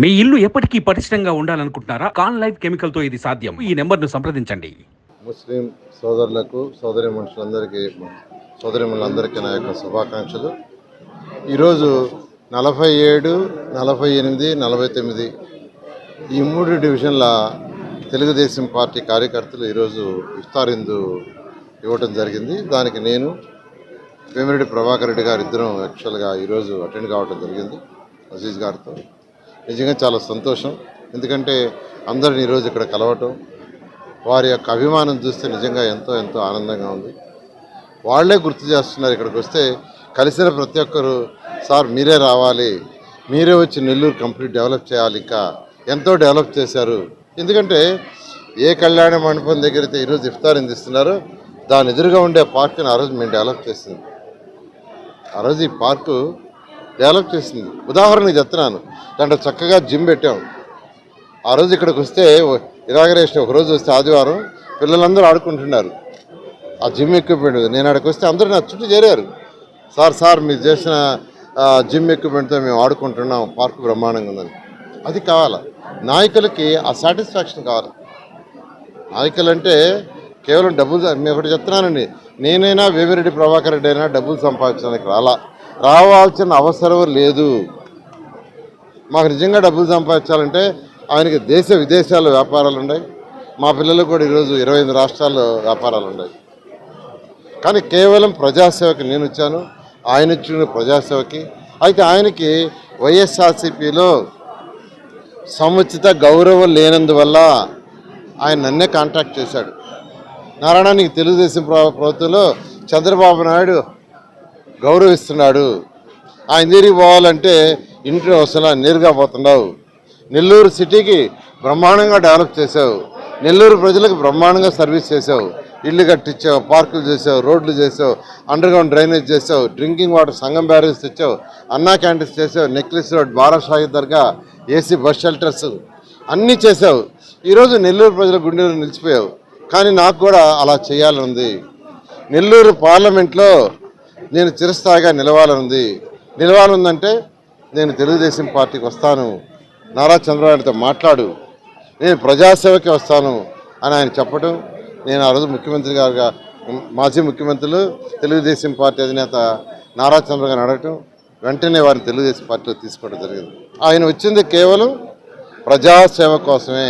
మీ ఇల్లు ఎప్పటికీ పటిష్టంగా ఉండాలనుకుంటున్నారా? కాన్ లైఫ్ కెమికల్తో ఇది సాధ్యం. ఈ నెంబర్ను సంప్రదించండి. ముస్లిం సోదరులకు సోదరి మనుషులందరికీ సోదరిములందరికీ నా యొక్క శుభాకాంక్షలు. ఈరోజు నలభై ఏడు నలభై ఎనిమిది నలభై తొమ్మిది ఈ మూడు డివిజన్ల తెలుగుదేశం పార్టీ కార్యకర్తలు ఈరోజు విస్తారిందు ఇవ్వటం జరిగింది. దానికి నేను వేమిరెడ్డి ప్రభాకర్ రెడ్డి గారు ఇద్దరం యాక్చువల్గా ఈరోజు అటెండ్ కావడం జరిగింది అజీజ్ గారితో. నిజంగా చాలా సంతోషం. ఎందుకంటే అందరిని ఈరోజు ఇక్కడ కలవటం వారి యొక్క అభిమానం చూస్తే నిజంగా ఎంతో ఎంతో ఆనందంగా ఉంది. వాళ్ళే గుర్తు చేస్తున్నారు ఇక్కడికి వస్తే కలిసిన ప్రతి ఒక్కరు సార్ మీరే రావాలి. మీరే వచ్చి నెల్లూరు కంప్లీట్ డెవలప్ చేయాలి ఇంకా. ఎంతో డెవలప్ చేశారు. ఎందుకంటే ఏ కళ్యాణ మండపం దగ్గర అయితే ఈరోజు ఇఫ్తార్ అందిస్తున్నారో దాని ఎదురుగా ఉండే పార్క్ని ఆ రోజు మేము డెవలప్ చేసింది. ఆ రోజు ఈ పార్కు డెవలప్ చేసింది. ఉదాహరణకు చెప్తున్నాను. దాంట్లో చక్కగా జిమ్ పెట్టాం. ఆ రోజు ఇక్కడికి వస్తే ఇనాగరేషన్ ఒక రోజు వస్తే ఆదివారం పిల్లలందరూ ఆడుకుంటున్నారు. ఆ జిమ్ ఎక్విప్మెంట్ నేను అక్కడికి వస్తే అందరూ నా చుట్టూ చేరారు. సార్ సార్ మీరు చేసిన జిమ్ ఎక్విప్మెంట్తో మేము ఆడుకుంటున్నాం. పార్క్ బ్రహ్మాండంగా ఉందని. అది కావాలా? నాయకులకి ఆ సాటిస్ఫాక్షన్ కావాలి? నాయకులు అంటే కేవలం డబ్బులు మేము ఒకటి చెప్తున్నానండి. నేనైనా వేమిరెడ్డి ప్రభాకర్ రెడ్డి అయినా డబ్బులు సంపాదించడానికి రాలా. రావాల్సిన అవసరం లేదు. మాకు నిజంగా డబ్బులు సంపాదించాలంటే ఆయనకి దేశ విదేశాల్లో వ్యాపారాలు ఉన్నాయి. మా పిల్లలకు కూడా ఈరోజు ఇరవై ఐదు రాష్ట్రాల్లో వ్యాపారాలు ఉన్నాయి. కానీ కేవలం ప్రజాసేవకి నేను వచ్చాను. ఆయన ఇచ్చిన ప్రజాసేవకి. అయితే ఆయనకి వైఎస్ఆర్సీపీలో సముచిత గౌరవం లేనందువల్ల ఆయన నన్నే కాంటాక్ట్ చేశాడు. నారాయణ నీకు తెలుగుదేశం ప్రభుత్వంలో చంద్రబాబు నాయుడు గౌరవిస్తున్నాడు. ఆయన దగ్గరికి పోవాలంటే ఇంట్లో అసలు నేరుగా పోతున్నావు నెల్లూరు సిటీకి బ్రహ్మాండంగా డెవలప్ చేసావు నెల్లూరు ప్రజలకు బ్రహ్మాండంగా సర్వీస్ చేసావు ఇల్లు కట్టించావు పార్కులు చేసావు రోడ్లు చేసావు అండర్ గ్రౌండ్ డ్రైనేజ్ చేసావు డ్రింకింగ్ వాటర్ సంగం బ్యారేజ్ తెచ్చావు అన్నా క్యాంటీన్స్ చేసావు necklace road Barashahi Dargah AC bus shelters అన్నీ చేసావు ఈరోజు నెల్లూరు ప్రజల గుండెలు నిలిచిపోయావు. కానీ నాకు కూడా అలా చేయాలని ఉంది నెల్లూరు పార్లమెంట్లో నేను చిరస్థాయిగా నిలవాలనుంది. నిలవాలనుందంటే నేను తెలుగుదేశం పార్టీకి వస్తాను. నారా చంద్రబాబుతో మాట్లాడు. నేను ప్రజాసేవకి వస్తాను అని ఆయన చెప్పడం. నేను ఆ రోజు ముఖ్యమంత్రి గారుగా మాజీ ముఖ్యమంత్రులు తెలుగుదేశం పార్టీ అధినేత నారా చంద్రబాబు గారిని అడగటం వెంటనే వారిని తెలుగుదేశం పార్టీలో తీసుకోవడం జరిగింది. ఆయన వచ్చింది కేవలం ప్రజాసేవ కోసమే.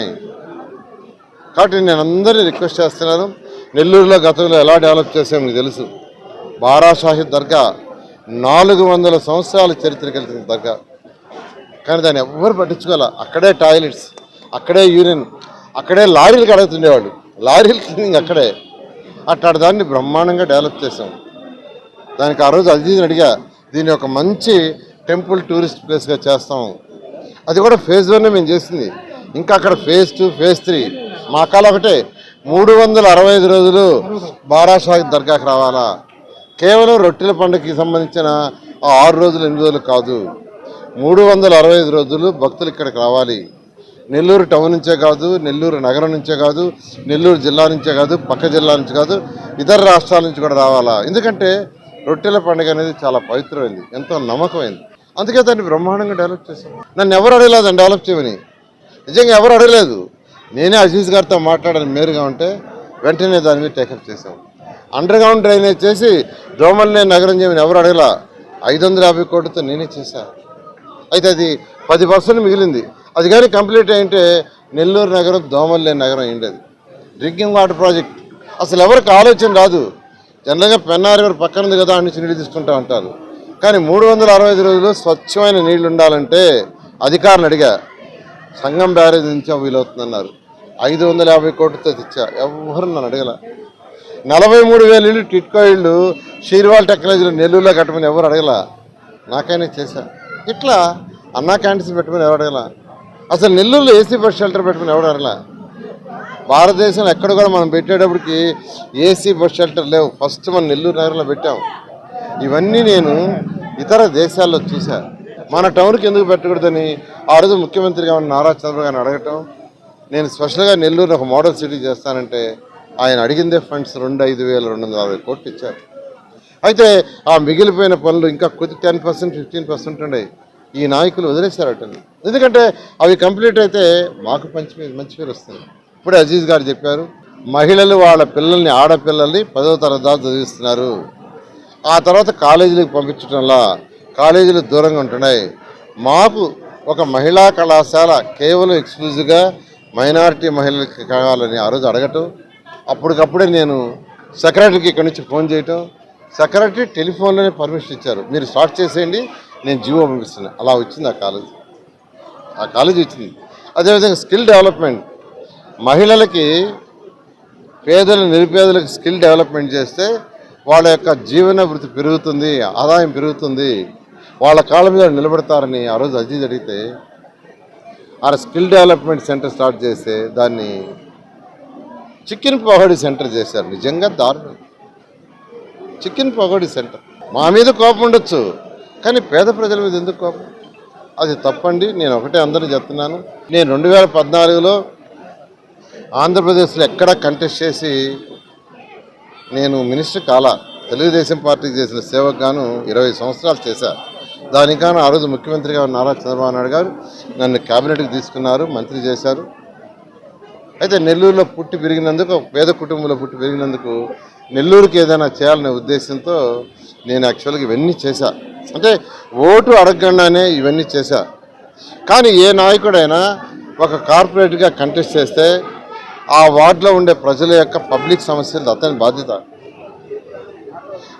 కాబట్టి నేను అందరినీ రిక్వెస్ట్ చేస్తున్నాను. నెల్లూరులో గతంలో ఎలా డెవలప్ చేసామో మీకు తెలుసు. బారాషాహిద్ దర్గా నాలుగు వందల సంవత్సరాల చరిత్ర కలిగిన దర్గా. కానీ దాన్ని ఎవ్వరు పట్టించుకోవాలా? అక్కడే టాయిలెట్స్ అక్కడే యూరిన్ అక్కడే లారీలు కడుగుతుండేవాళ్ళు. లారీల క్లీనింగ్ అక్కడే. అట్లాంటి దాన్ని బ్రహ్మాండంగా డెవలప్ చేసాం దానికి ఆ రోజు అజీజ్ని అడిగా దీన్ని ఒక మంచి టెంపుల్ టూరిస్ట్ ప్లేస్గా చేస్తాం. అది కూడా ఫేజ్ వన్నే మేము చేసింది. ఇంకా అక్కడ ఫేజ్ టూ ఫేజ్ త్రీ మా కాలం ఒకటే. మూడు వందల అరవై ఐదు రోజులు బారాషాహి దర్గాకి రావాలా? కేవలం రొట్టెల పండుగకి సంబంధించిన ఆరు రోజులు ఎనిమిది రోజులు కాదు. మూడు వందల అరవై ఐదు రోజులు భక్తులు ఇక్కడికి రావాలి. నెల్లూరు టౌన్ నుంచే కాదు నెల్లూరు నగరం నుంచే కాదు నెల్లూరు జిల్లా నుంచే కాదు పక్క జిల్లా నుంచి కాదు ఇతర రాష్ట్రాల నుంచి కూడా రావాలా? ఎందుకంటే రొట్టెల పండుగ అనేది చాలా పవిత్రమైంది ఎంతో నమ్మకమైంది. అందుకే దాన్ని బ్రహ్మాండంగా డెవలప్ చేశాం. నన్ను ఎవరు అడగలేదు డెవలప్ చేయమని? నిజంగా ఎవరు అడగలేదు? నేనే అజీజ్ గారితో మాట్లాడని మేరుగా ఉంటే వెంటనే దాని మీద టేకప్ చేశాం. అండర్ గ్రౌండ్ డ్రైనేజ్ చేసి దోమల్నే నగరం చేయమని ఎవరు అడగలా? ఐదు వందల యాభై కోట్లతో నేనే చేశాను అయితే అది పది పర్సెంట్ మిగిలింది. అది కానీ కంప్లీట్ అయింటే నెల్లూరు నగరం దోమల్లే నగరం అయింది డ్రింకింగ్ వాటర్ ప్రాజెక్ట్. అసలు ఎవరికి ఆలోచన రాదు. జనరల్గా పెన్నారివర్ పక్కన ఉంది కదా అని నుంచి నీళ్ళు తీసుకుంటా ఉంటారు కానీ మూడు వందల అరవై ఐదు రోజులు స్వచ్ఛమైన నీళ్ళు ఉండాలంటే అధికారులు అడిగా. సంఘం బ్యారేజ్ నుంచి వీలవుతుందన్నారు ఐదు వందల యాభై కోట్లతో తెచ్చా. ఎవరు నన్ను అడగల? నలభై మూడు వేల ఇళ్ళు టిట్కో ఇళ్ళు షీర్వాల్ టెక్నాలజీలో నెల్లూరులో కట్టమని ఎవరు అడగల? నాకైనా చేశా. ఇట్లా అన్నా క్యాంటీన్స్ పెట్టమని ఎవరు అడగల? అసలు నెల్లూరులో ఏసీ బస్ షెల్టర్ పెట్టమని ఎవరు అడగల? భారతదేశంలో ఎక్కడ కూడా మనం పెట్టేటప్పటికి ఏసీ బస్ షెల్టర్ లేవు. ఫస్ట్ మనం నెల్లూరు నగరంలో పెట్టాం. ఇవన్నీ నేను ఇతర దేశాల్లో చూసా మన టౌన్కి ఎందుకు పెట్టకూడదని ఆ రోజు ముఖ్యమంత్రిగా ఉన్న నారా చంద్రబాబు గారిని అడగటం నేను స్పెషల్గా నెల్లూరుని ఒక మోడల్ సిటీ చేస్తానంటే ఆయన అడిగిందే ఫండ్స్ రెండు ఐదు వేల రెండు వందల అరవై కోట్లు ఇచ్చారు అయితే ఆ మిగిలిపోయిన పనులు ఇంకా కొద్ది టెన్ పర్సెంట్ ఫిఫ్టీన్ పర్సెంట్ ఉన్నాయి ఈ నాయకులు వదిలేశారట ఎందుకంటే అవి కంప్లీట్ అయితే మాకు మంచి పేరు మంచి పేరు వస్తుంది. ఇప్పుడే అజీజ్ గారు చెప్పారు మహిళలు వాళ్ళ పిల్లల్ని ఆడపిల్లల్ని పదో తరగతి దాకా చదివిస్తున్నారు. ఆ తర్వాత కాలేజీలకు పంపించడంలా కాలేజీలు దూరంగా ఉంటున్నాయి. మాకు ఒక మహిళా కళాశాల కేవలం ఎక్స్క్లూజివ్గా మైనారిటీ మహిళలకి కావాలని ఆ రోజు అడగటం అప్పటికప్పుడే నేను సెక్రటరీకి ఇక్కడి నుంచి ఫోన్ చేయటం. సెక్రటరీ టెలిఫోన్లోనే పర్మిషన్ ఇచ్చారు. మీరు స్టార్ట్ చేసేయండి నేను జీవో పంపిస్తున్నాను అలా వచ్చింది ఆ కాలేజ్. ఆ కాలేజ్ వచ్చింది. అదేవిధంగా స్కిల్ డెవలప్మెంట్. మహిళలకి పేదల నిరుపేదలకు స్కిల్ డెవలప్మెంట్ చేస్తే వాళ్ళ యొక్క జీవన వృత్తి పెరుగుతుంది ఆదాయం పెరుగుతుంది. వాళ్ళ కాళ్ళ మీద నిలబడతారని ఆ రోజు అజీజ్ అడిగితే ఆ స్కిల్ డెవలప్మెంట్ సెంటర్ స్టార్ట్ చేస్తే దాన్ని చికెన్ పకోడీ సెంటర్ చేశారు. నిజంగా దారుణం. Chicken pakodi centre. మా మీద కోపం ఉండొచ్చు కానీ పేద ప్రజల మీద ఎందుకు కోపం? అది తప్పండి నేను ఒకటే అందరూ చెప్తున్నాను. నేను రెండు వేల పద్నాలుగులో ఆంధ్రప్రదేశ్లో ఎక్కడ కంటెస్ట్ చేసి నేను మినిస్టర్ కాల తెలుగుదేశం పార్టీకి చేసిన సేవకు గాను ఇరవై సంవత్సరాలు చేశా. దానికాను ఆ రోజు ముఖ్యమంత్రిగా నారా చంద్రబాబు నాయుడు గారు నన్ను క్యాబినెట్కి తీసుకున్నారు మంత్రి చేశారు. అయితే నెల్లూరులో పుట్టి పెరిగినందుకు పేద కుటుంబంలో పుట్టి పెరిగినందుకు నెల్లూరుకి ఏదైనా చేయాలనే ఉద్దేశంతో నేను యాక్చువల్గా ఇవన్నీ చేశా. అంటే ఓటు అడగకుండానే ఇవన్నీ చేశా. కానీ ఏ నాయకుడైనా ఒక కార్పొరేట్గా కంటెస్ట్ చేస్తే ఆ వార్డులో ఉండే ప్రజల యొక్క పబ్లిక్ సమస్యలు అతని బాధ్యత.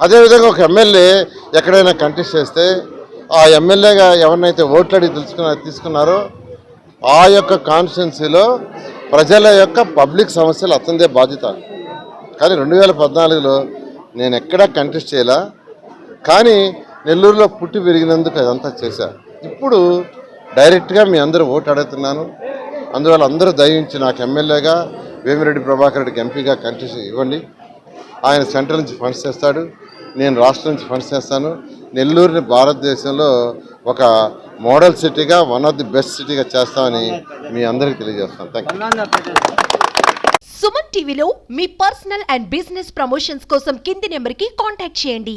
అదేవిధంగా ఒక ఎమ్మెల్యే ఎక్కడైనా కంటెస్ట్ చేస్తే ఆ ఎమ్మెల్యేగా ఎవరినైతే ఓట్లు అడిగి తెలుసుకున్న తీసుకున్నారో ఆ యొక్క కాన్స్టిట్యున్సీలో ప్రజల యొక్క పబ్లిక్ సమస్యలు అతనిదే బాధ్యత కానీ రెండు వేల పద్నాలుగులో నేను ఎక్కడా కంటెస్ట్ చేయలా. కానీ నెల్లూరులో పుట్టి పెరిగినందుకు అదంతా చేశా. ఇప్పుడు డైరెక్ట్గా మీ అందరూ ఓటు అడుగుతున్నాను. అందువల్ల అందరూ దయించి నాకు ఎమ్మెల్యేగా వేమిరెడ్డి ప్రభాకర్ రెడ్డికి ఎంపీగా కంటెస్ట్ ఇవ్వండి. ఆయన సెంట్రల్ నుంచి ఫండ్స్ చేస్తాడు నేను రాష్ట్రం నుంచి ఫండ్స్ చేస్తాను నెల్లూరుని భారతదేశంలో ఒక మోడల్ సిటీగా వన్ ఆఫ్ ది బెస్ట్ సిటీగా చేస్తామని మీ అందరికీ తెలియజేస్తాను థ్యాంక్ సుమన్ టీవీలో మీ పర్సనల్ అండ్ బిజినెస్ ప్రమోషన్స్ కోసం కింది నెంబర్కి కాంటాక్ట్ చేయండి.